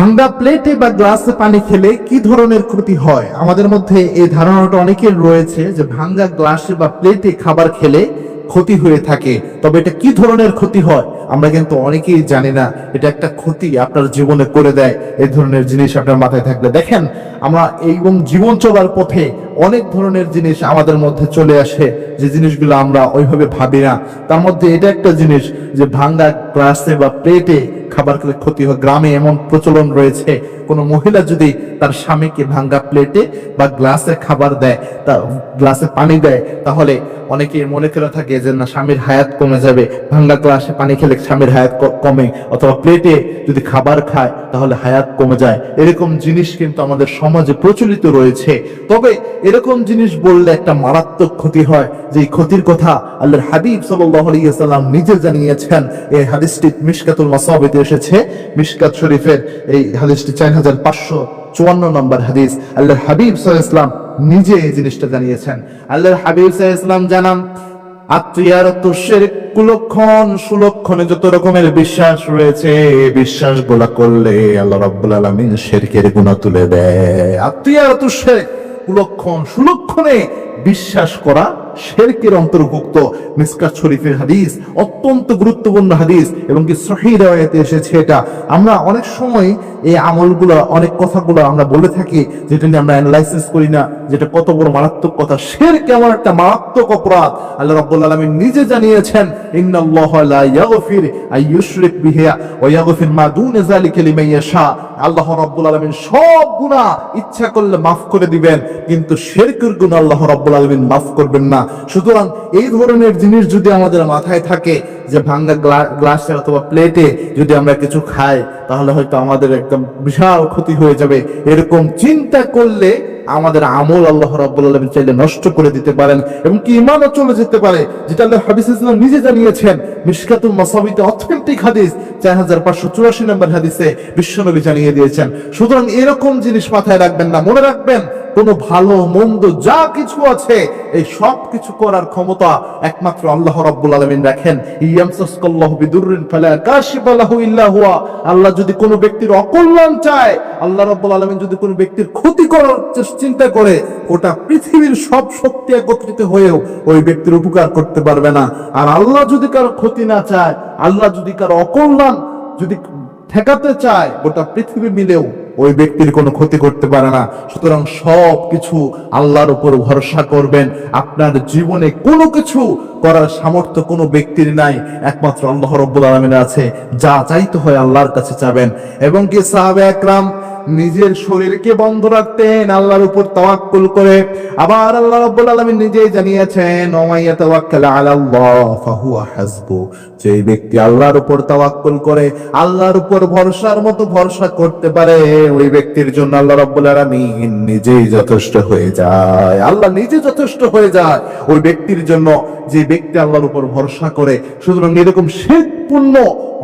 ভাঙ্গা প্লেটে বা গ্লাসে পানি খেলে কি ধরনের ক্ষতি হয়? আমাদের মধ্যে এই ধারণাটা অনেকের রয়েছে যে ভাঙ্গা গ্লাসে বা প্লেটে খাবার খেলে ক্ষতি হয়ে থাকে। তবে এটা কি ধরনের ক্ষতি হয়? আমরা কিন্তু অনেকেই জানি না। এটা একটা ক্ষতি আপনার জীবনে করে দেয়। এই ধরনের জিনিস আপনার মাথায় থাকলে দেখেন, আমরা এবং জীবন চলার পথে অনেক ধরনের জিনিস আমাদের মধ্যে চলে আসে। যে জিনিসগুলো আমরা ওইভাবে ভাবি না। তার মধ্যে এটা একটা জিনিস যে ভাঙ্গা গ্লাসে বা প্লেটে খাবার খেলে ক্ষতি হয়। গ্রামে এমন প্রচলন রয়েছে, কোনো মহিলা যদি তার স্বামীকে ভাঙ্গা প্লেটে বা গ্লাসে খাবার দেয়, তা গ্লাসে পানি দেয়, তাহলে অনেকে মনে করে থাকে যে না, স্বামীর হায়াত কমে যাবে। ভাঙ্গা গ্লাসে পানি খেলে স্বামীর হায়াত কমে। অথবা প্লেটে যদি খাবার খায়, তাহলে হায়াত কমে যায়। এরকম জিনিস কিন্তু আমাদের সমাজে প্রচলিত রয়েছে। তবে এরকম জিনিস বললে একটা মারাত্মক ক্ষতি হয়। যে ক্ষতির কথা আল্লাহর হাবিব ওয়াসাল্লাম নিজে জানিয়েছেন। এই হাদিসটি মিশকাতুল মাসাবিতে এসেছে। মিশকাত শরীফের এই হাদিসটি চার হাজার পাঁচশো চুয়ান্ন নম্বর হাদিস। আল্লাহর হাবিব আলাইহি নিজে এই জিনিসটা জানিয়েছেন। আল্লাহর হাবিব ওয়াসাল্লাম জানান কুলক্ষণ সুলক্ষণে যত রকমের বিশ্বাস রয়েছে বিশ্বাসগুলা করলে আল্লাহ রাব্বুল আলামিন শেরকের গুণা তুলে দেয়। আত্মীয়ারত্বের কুলক্ষণ সুলক্ষণে বিশ্বাস করা শেরকের অন্তর্ভুক্ত মিসকাত শরীফের হাদিস, অত্যন্ত গুরুত্বপূর্ণ হাদিস এবং কি সহি রাওয়ায়াতে এসেছে এটা। আমরা অনেক সময় এই আমলগুলো, অনেক কথাগুলো আমরা বলে থাকি, যেটা নিয়ে আমরা অ্যানালাইসিস করি না, যেটা কত বড় মারাত্মক কথা। শের কেমন একটা মারাত্মক অপরাধ আল্লাহ রাব্বুল আলামিন নিজে জানিয়েছেন, ইন্নাল্লাহ লা ইয়াগফির আই ইউশরিক ওয়া মা দুন যালিকা লিমান ইয়াশা। আল্লাহ রাব্বুল আলামিন সব গুনাহ ইচ্ছা করলে মাফ করে দিবেন, কিন্তু শিরকের গুনাহ আল্লাহ রাব্বুল আলামিন মাফ করবেন না। সুতরাং এই ধরনের জিনিস যদি আমাদের মাথায় থাকে, যে ভাঙ্গা গ্লাসে অথবা প্লেটে যদি আমরা কিছু খাই, তাহলে হয়তো আমাদের একদম বিশাল ক্ষতি হয়ে যাবে। এরকম চিন্তা করলে আমাদের আমল আল্লাহ রাব্বুল চাইলে নষ্ট করে দিতে পারেন এবং কি ইমানও চলে যেতে পারে, যেটা আল্লাহ হাবিস ইসলাম নিজে জানিয়েছেন মিশকাতুল মাসাবিতে অথেন্টিক হাদিস, চার হাজার পাঁচশো চুরাশি নম্বর হাদিসে বিশ্বনবী জানিয়ে দিয়েছেন। সুতরাং এরকম জিনিস মাথায় রাখবেন না, মনে রাখবেন কোনো ভালো, মন্দ যা কিছু আছে, এই সব কিছু করার ক্ষমতা একমাত্র আল্লাহ রাব্বুল আলামিন রাখেন। আল্লাহ যদি কোনো ব্যক্তির অকল্যাণ চায়, আল্লাহ রাব্বুল আলামিন যদি কোনো ব্যক্তির ক্ষতি করার চিন্তা করে ওটা পৃথিবীর সব শক্তি একত্রিত হয়েও ওই ব্যক্তির উপকার করতে পারবে না। আর আল্লাহ যদি কারও ক্ষতি না চায়, আল্লাহ যদি কারও অকল্যাণ যদি ঠেকাতে চায়, গোটা পৃথিবী মিলেও ওই ব্যক্তির কোনো ক্ষতি করতে পারে না। সুতরাং সব কিছু আল্লাহর উপর ভরসা করবেন। আপনার জীবনে কোনো কিছু করার সামর্থ্য কোনো ব্যক্তির নাই। একমাত্র আল্লাহ রব্বুল আলমিনের আছে। যা চাইতে হয় আল্লাহর কাছে চাবেন। এবং কি সাহাবে একরাম নিজের শরীরকে বন্ধ রাখতেন, আল্লাহর উপর তাওয়াক্কুল করে। আবার আল্লাহ রাব্বুল আলামিন নিজেই জানিয়েছেন ওমাইয়া তাওয়াক্কাল আলাল্লাহ ফাহুয়া হাসবু। যে ব্যক্তি আল্লাহর উপর তাওয়াক্কুল করে, আল্লাহর উপর ভরসার মতো ভরসা করতে পারে, ওই ব্যক্তির জন্য আল্লাহ রাব্বুল আলামিন নিজেই যথেষ্ট হয়ে যায়। আল্লাহ নিজে যথেষ্ট হয়ে যায়। ওই ব্যক্তির জন্য যে ব্যক্তি আল্লাহর উপর ভরসা করে। সুতরাং এরকম শেখপূর্ণ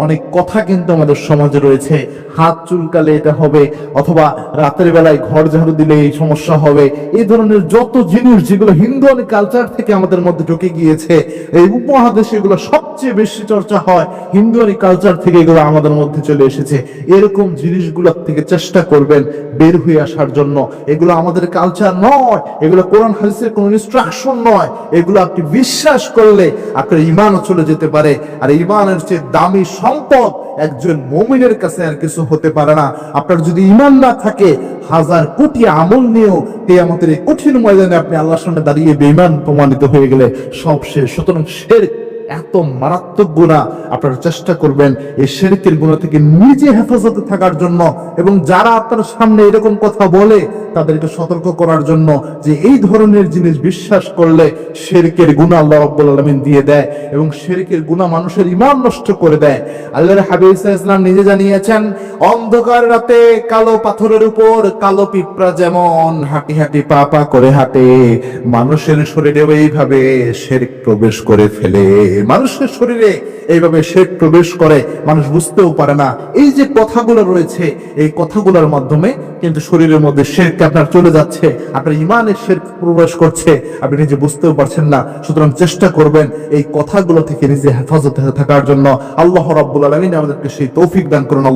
অনেক কথা কিন্তু আমাদের সমাজে রয়েছে। হাত চুলকালে এটা হবে, অথবা রাতের বেলায় ঘর ঝাড়ু দিলে এই সমস্যা হবে। এই ধরনের যত জিনিস যেগুলো হিন্দু অনেক কালচার থেকে আমাদের মধ্যে ঢুকে গিয়েছে, এই উপমহাদেশে এগুলো সবচেয়ে বেশি চর্চা হয় হিন্দু কালচার থেকে এগুলো আমাদের মধ্যে চলে এসেছে। এরকম জিনিসগুলো থেকে চেষ্টা করবেন বের হয়ে আসার জন্য। এগুলো আমাদের কালচার নয়, এগুলো কোরআন হাদিসের কোনো ইনস্ট্রাকশন নয়। এগুলো আপনি বিশ্বাস করলে আপনার ইমানও চলে যেতে পারে। আর ইমানের চেয়ে দামি সম্পদ একজন মমিনের কাছে আর কিছু হতে পারে না। আপনার যদি ইমান না থাকে, হাজার কোটি আমল নিয়েও আমাদের এই কঠিন ময়দানে আপনি আল্লাহর সামনে দাঁড়িয়ে বেঈমান প্রমাণিত হয়ে গেলে সব শেষ। সুতরাং শের এত মারাত্মক গুণা আপনারা চেষ্টা করবেন এই শেরিকের গুণা থেকে নিজে হেফাজতে থাকার জন্য এবং যারা আপনার সামনে এরকম কথা বলে, তাদেরকে সতর্ক করার জন্য যে এই ধরনের জিনিস বিশ্বাস করলে শেরিকের গুণা আল্লাহ রব্বুল আলমিন দিয়ে দেয় এবং শেরিকের গুণা মানুষের ইমান নষ্ট করে দেয়। আল্লাহর হাবিব ইসলাম নিজে জানিয়েছেন, অন্ধকার রাতে কালো পাথরের উপর কালো পিঁপড়া যেমন হাঁটি হাঁটি পা পা করে হাঁটে, মানুষের শরীরেও এইভাবে শেরিক প্রবেশ করে ফেলে। মানুষের শরীরে এইভাবে শেখ প্রবেশ করে, মানুষ বুঝতেও পারে না। এই যে কথাগুলো রয়েছে, এই কথাগুলোর মাধ্যমে কিন্তু শরীরের মধ্যে শেখ আপনার চলে যাচ্ছে, আপনার ইমানের শেখ প্রবেশ করছে, আপনি নিজে বুঝতেও পারছেন না। সুতরাং চেষ্টা করবেন এই কথাগুলো থেকে নিজে হেফাজতে থাকার জন্য। আল্লাহ রাব্বুল আলামিন আমাদেরকে সেই তৌফিক দান করুন।